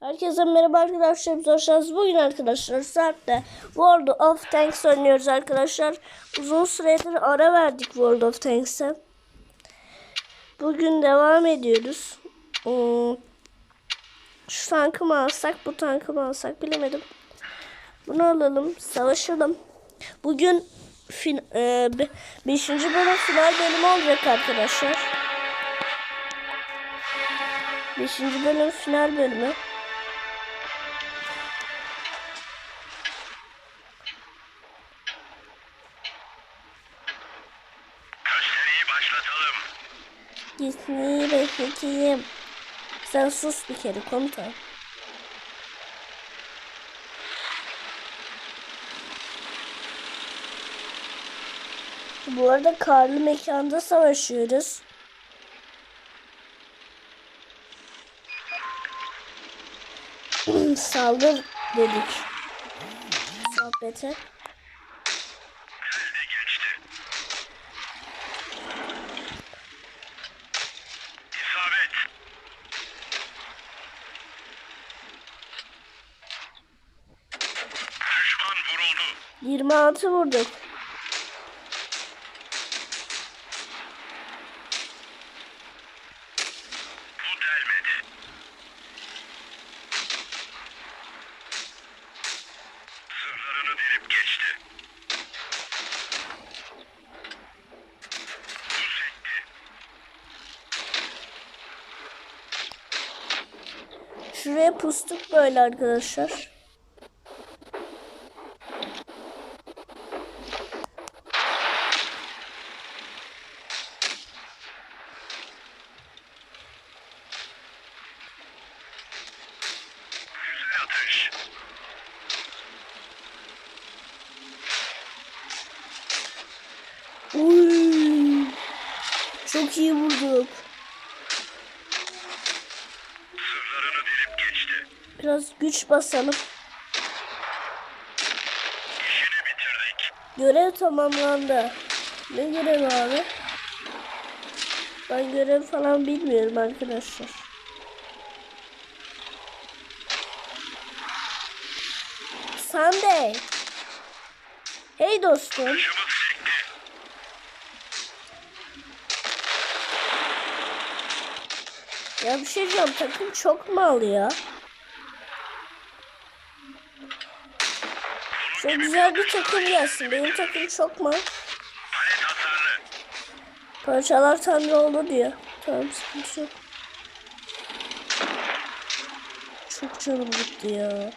Herkese merhaba arkadaşlar. Biz hoş geldiniz. Bugün arkadaşlar saatte World of Tanks oynuyoruz arkadaşlar. Uzun süredir ara verdik World of Tanks'e. Bugün devam ediyoruz. Hmm. Şu tankı mı alsak, bu tankı mı alsak bilemedim. Bunu alalım, savaşalım. Bugün fin, 5. bölüm final bölümü olacak arkadaşlar. 5. bölüm final bölümü. Gitmeyi bekleteyim. Sen sus bir kere komutan. Bu arada karlı mekanda savaşıyoruz. Saldır dedik. Sohbete. Geldi geçti. İsabet. Düşman vuruldu. 26 vurduk. Bu delmedi. Sırlarını delip geçti. Bu sekti. Şuraya pustuk böyle arkadaşlar. Çok iyi vurduk. Biraz güç basalım. İşini bitirdik. Görev tamamlandı. Ne görev abi? Ben görev falan bilmiyorum arkadaşlar. Sunday. Hey dostum. Ya bir şey diyeceğim takım çok mal ya. Çok güzel bir takım gelsin. Benim takım çok mal. Parçalar tanrı olur diyor. Tamam sıkıntı yok. Çok canım gitti ya.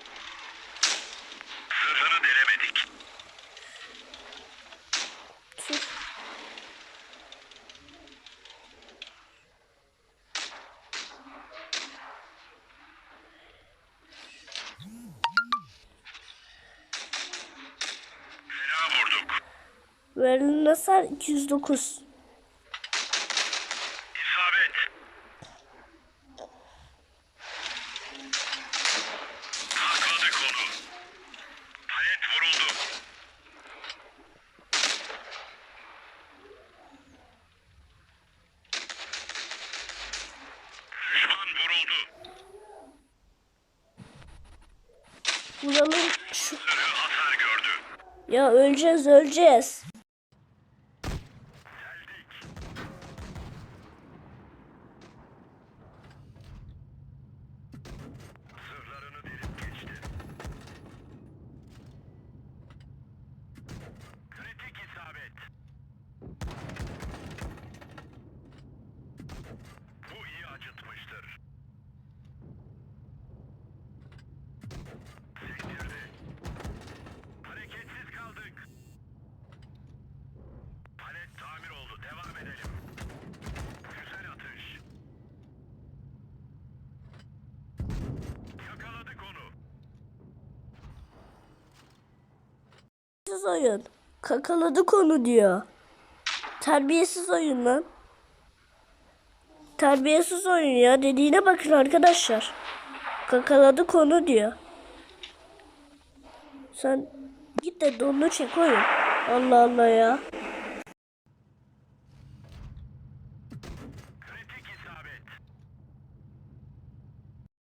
Verilen hasar 209. İsabet. Sakladık onu. Palet vuruldu. Düşman vuruldu. Vuralım şu. Zırhı hasar gördü. Ya öleceğiz öleceğiz. Geldik. Sırlarını delip geçti. Kritik isabet. Bu iyi acıtmıştır. Sektirdi. Hareketsiz kaldık. Palet tamir oldu. Devam edelim. Güzel atış. Yakaladık onu. Terbiyesiz oyun. Kakaladık onu diyor. Terbiyesiz oyun lan. Terbiyesiz oyun ya. Dediğine bakın arkadaşlar. Kakaladık onu diyor. Sen git de donunu çek oyun. Allah Allah ya.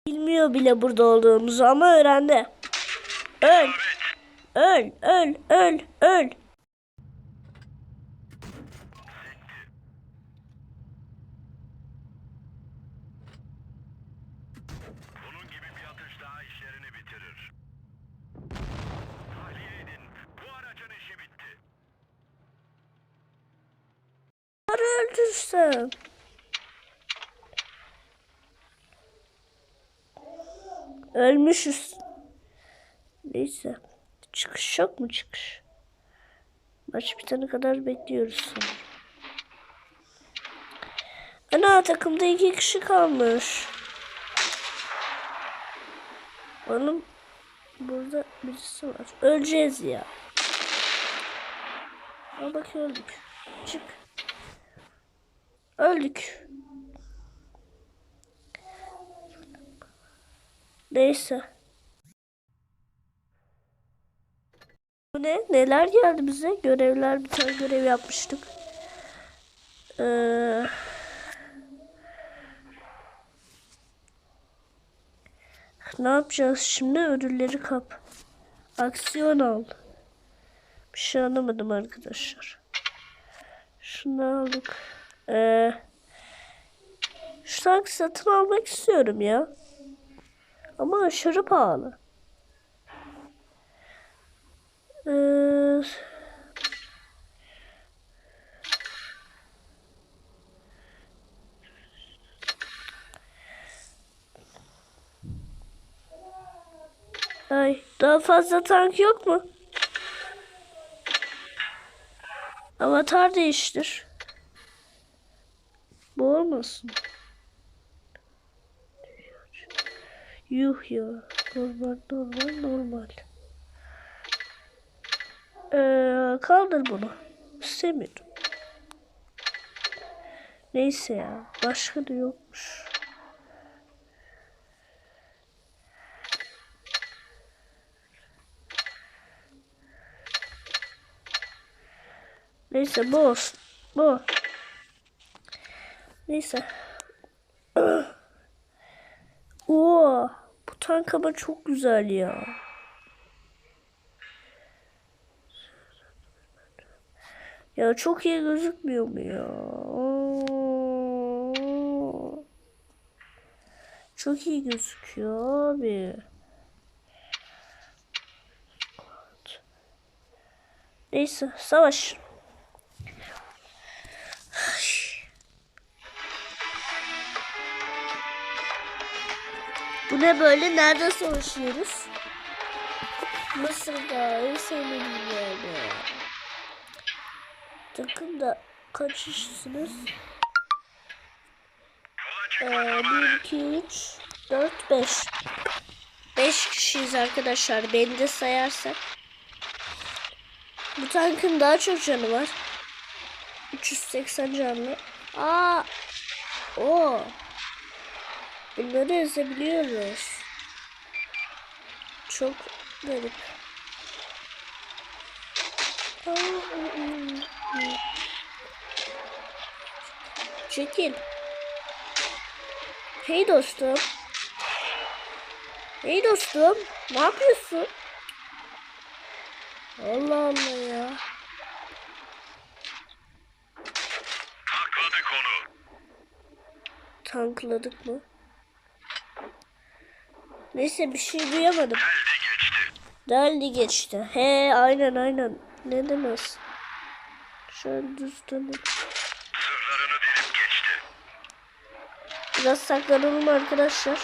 bilmiyor bile burada olduğumuzu ama öğrendi. Öl. Öl, öl, öl, öl. Bunun gibi bir atış daha işlerini bitirir. Tahliye edin. Bu aracın işi bitti. Bunları öldürsen. Ölmüşüz. Neyse. Çıkış yok mu çıkış? Maç bitene kadar bekliyoruz. Ana takımda iki kişi kalmış. Oğlum burada birisi var. Öleceğiz ya. Al bak öldük. Çık. Öldük. Neyse. Ne? Neler geldi bize? Görevler bir tane görev yapmıştık. Ee, ne yapacağız şimdi? Ödülleri kap. Aksiyon al. Bir şey anlamadım arkadaşlar. Şunu aldık. Ee, şu satın almak istiyorum ya. Ama aşırı pahalı. Ee, Ay, daha fazla tank yok mu? Avatar değiştir. Bu olmasın. Yuh ya. Normal, normal, normal. Ee, kaldır bunu. İstemiyorum. Neyse ya. Başka da yokmuş. Neyse bu olsun. Bu. Neyse. Oo, bu tank ama çok güzel ya. Ya çok iyi gözükmüyor mu ya? Çok iyi gözüküyor abi. Neyse savaş. Bu ne böyle? Nerede savaşıyoruz? Mısır'da sevmediğim yerde. Takımda kaç kişisiniz? Yola çıkma Ee, 1, 2, 3, 4, 5. 5 kişiyiz arkadaşlar. Beni de sayarsak. Bu tankın daha çok canı var. 380 canlı. Aa! O. Bunları ezebiliyoruz. Çok garip. Aa, ı, ı. Çekil. Hey dostum. Hey dostum. Ne yapıyorsun? Allah Allah ya. Takladık onu. Tankladık mı? Neyse bir şey duyamadım. Elde geçti. Deldi geçti. He aynen aynen. Ne demez. Şöyle düz dönüp. Sırlarını delip geçti. Biraz saklanalım arkadaşlar.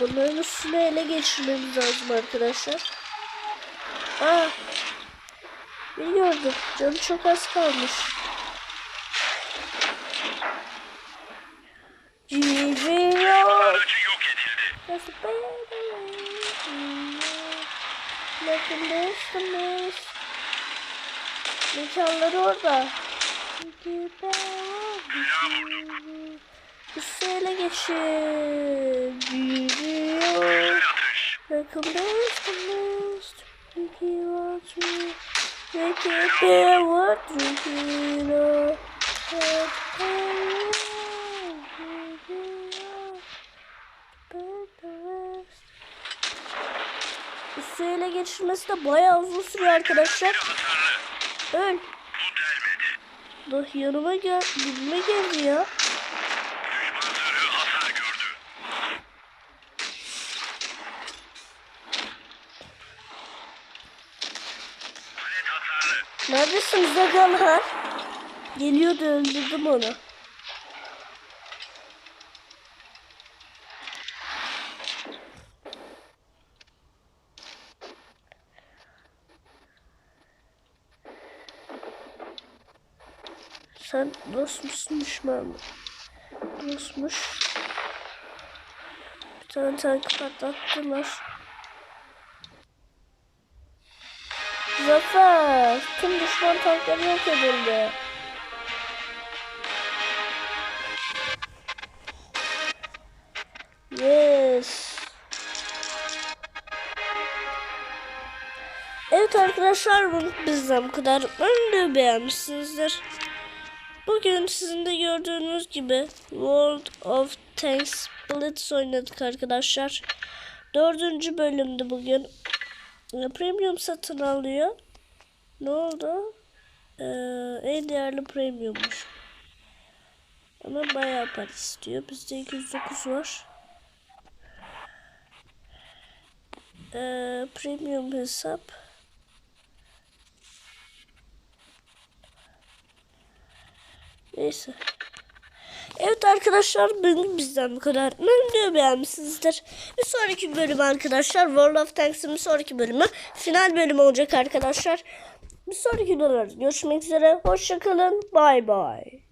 Bunların üstüne ele geçirmemiz lazım arkadaşlar. Aa, bir gördüm. Canı çok az kalmış. Giriyor. Nasıl Yakındayız. Mekanları orada. Üstüyle geçin. Giriyor. Yakındayız. Gidiyor. Make it bear what you feel. Üstü geçirmesi de bayağı uzun sürüyor arkadaşlar. Öl. Dur yanıma gel, dibime geldi ya. Neredesiniz agalar? Geliyordu öldürdüm onu. Sen dost musun mı? Dostmuş. Bir tane tank patlattılar. Zafer, tüm düşman tankları yok edildi. Yes. Evet arkadaşlar bu bizden bu kadar. Umarım beğenmişsinizdir. Bugün sizin de gördüğünüz gibi World of Tanks Blitz oynadık arkadaşlar. Dördüncü bölümdü bugün. E, Premium satın alıyor. Ne oldu? Ee, en değerli premiummuş. Ama bayağı para istiyor. Bizde 209 var. Ee, premium hesap. Neyse. Evet arkadaşlar bugün bizden bu kadar. Umarım beğenmişsinizdir. Bir sonraki bölüm arkadaşlar World of Tanks'ın bir sonraki bölümü final bölümü olacak arkadaşlar. Bir sonraki videolarda görüşmek üzere. Hoşçakalın. Bay bay.